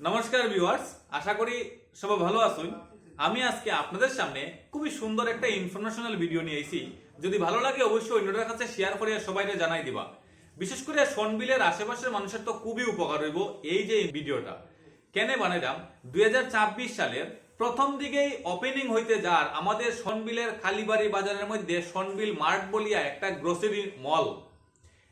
নমস্কার ভিউয়ার্স, আশা করি সবাই ভালো আছেন। আমি আজকে আপনাদের সামনে খুবই সুন্দর একটা ইনফরমেশনাল ভিডিও নিয়ে এসেছি যদি ভালো লাগে অবশ্যই অন্যদের কাছে শেয়ার করে সবাইকে জানাই দিবা। বিশেষ করে সনবিলের আশেপাশের মানুষের তো খুবই উপকার হইব এই যে ভিডিওটা। কেন বানাইলাম দুই সালের প্রথম দিকেই ওপেনিং হইতে যার আমাদের সনবিলের খালিবাড়ি বাজারের মধ্যে সনবিল মার্ট বলিয়া একটা গ্রোসারি মল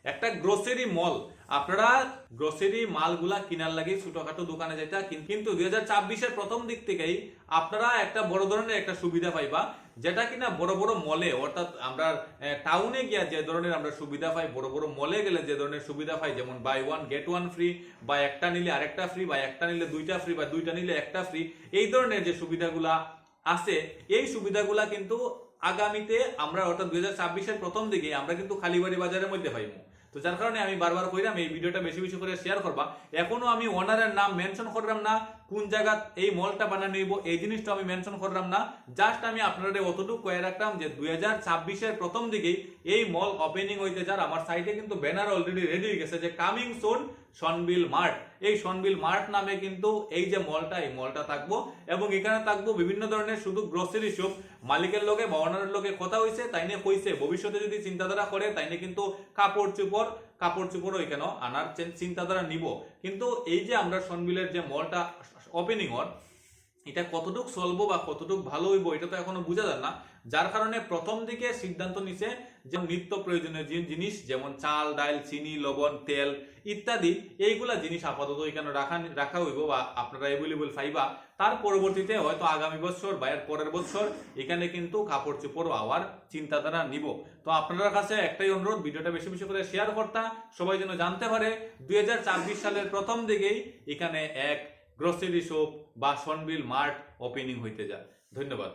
একটা গ্রোসারি মল আপনারা গ্রোসারি মালগুলা কিনার লাগে ছোটখাটো দোকানে যেটা কিন- কিন্তু দুই হাজার ছাব্বিশের প্রথম দিক থেকেই আপনারা একটা বড় ধরনের একটা সুবিধা পাইবা, যেটা কিনা বড় বড় মলে, অর্থাৎ আমরা টাউনে গিয়া যে ধরনের আমরা সুবিধা পাই, বড় বড় মলে গেলে যে ধরনের সুবিধা পাই, যেমন buy one get one free বা একটা নিলে আরেকটা ফ্রি বা একটা নিলে দুইটা ফ্রি বা দুইটা নিলে একটা ফ্রি এই ধরনের যে সুবিধাগুলা আছে, এই সুবিধাগুলা কিন্তু আগামীতে আমরা, অর্থাৎ দুই হাজার প্রথম দিকে আমরা কিন্তু খালিবাড়ি বাজারের মধ্যে পাইবো। তো যার কারণে আমি বারবার কইলাম, এই ভিডিওটা বেশি বেশি করে শেয়ার করবা। এখনও আমি ওনারের নাম মেনশন করলাম না কোন জায়গা এই মলটা বানানো নিব, এই জিনিসটা আমি মেনশন করলাম না। জাস্ট আমি আপনাদের অতটুকু কয়ে রাখলাম যে দুই ছাব্বিশের প্রথম দিকেই এই মল ওপেনিং হইতে যার আমার সাইটে কিন্তু ব্যানার অলরেডি রেডি হয়ে গেছে যে কামিং সোন সনবিল মার্ট এই সনবিল মার্ট নামে কিন্তু এই যে মলটা, এই মলটা থাকব এবং এখানে থাকব বিভিন্ন ধরনের শুধু গ্রোসারি শপ মালিকের লোকে বা ওনারের লোকে কথা হইছে, তাই নিয়ে কইছে ভবিষ্যতে যদি চিন্তাধারা করে, তাই নিয়ে কিন্তু কাপড় চোপড় কাপড় চোপড় এখানে আনার চিন্তাধারা নিব। কিন্তু এই যে আমরা সনবিলের যে মলটা ওপেনিং হর এটা কতটুক চলবো বা কতটুক ভালো হইব, এটা তো এখনও বোঝা যায় না। যার কারণে প্রথম দিকে সিদ্ধান্ত নিছে যে নিত্য প্রয়োজনীয় জিনিস, যেমন চাল ডাল চিনি, লবণ, তেল ইত্যাদি, এইগুলা জিনিস আপাতত এখানে রাখা রাখা হইব বা আপনারা অ্যাভেলেবল পাইবা। তার পরবর্তীতে হয়তো আগামী বছর বা এর পরের বছর এখানে কিন্তু কাপড় চোপড় আওয়ার চিন্তাধারা নিব। তো আপনাদের কাছে একটাই অনুরোধ, ভিডিওটা বেশি বেশি করে শেয়ার করতা, সবাই যেন জানতে পারে, দুই সালের প্রথম দিকেই এখানে এক গ্রোসারি শপ বা সনবিল মার্ট ওপেনিং হইতে যায় ধন্যবাদ।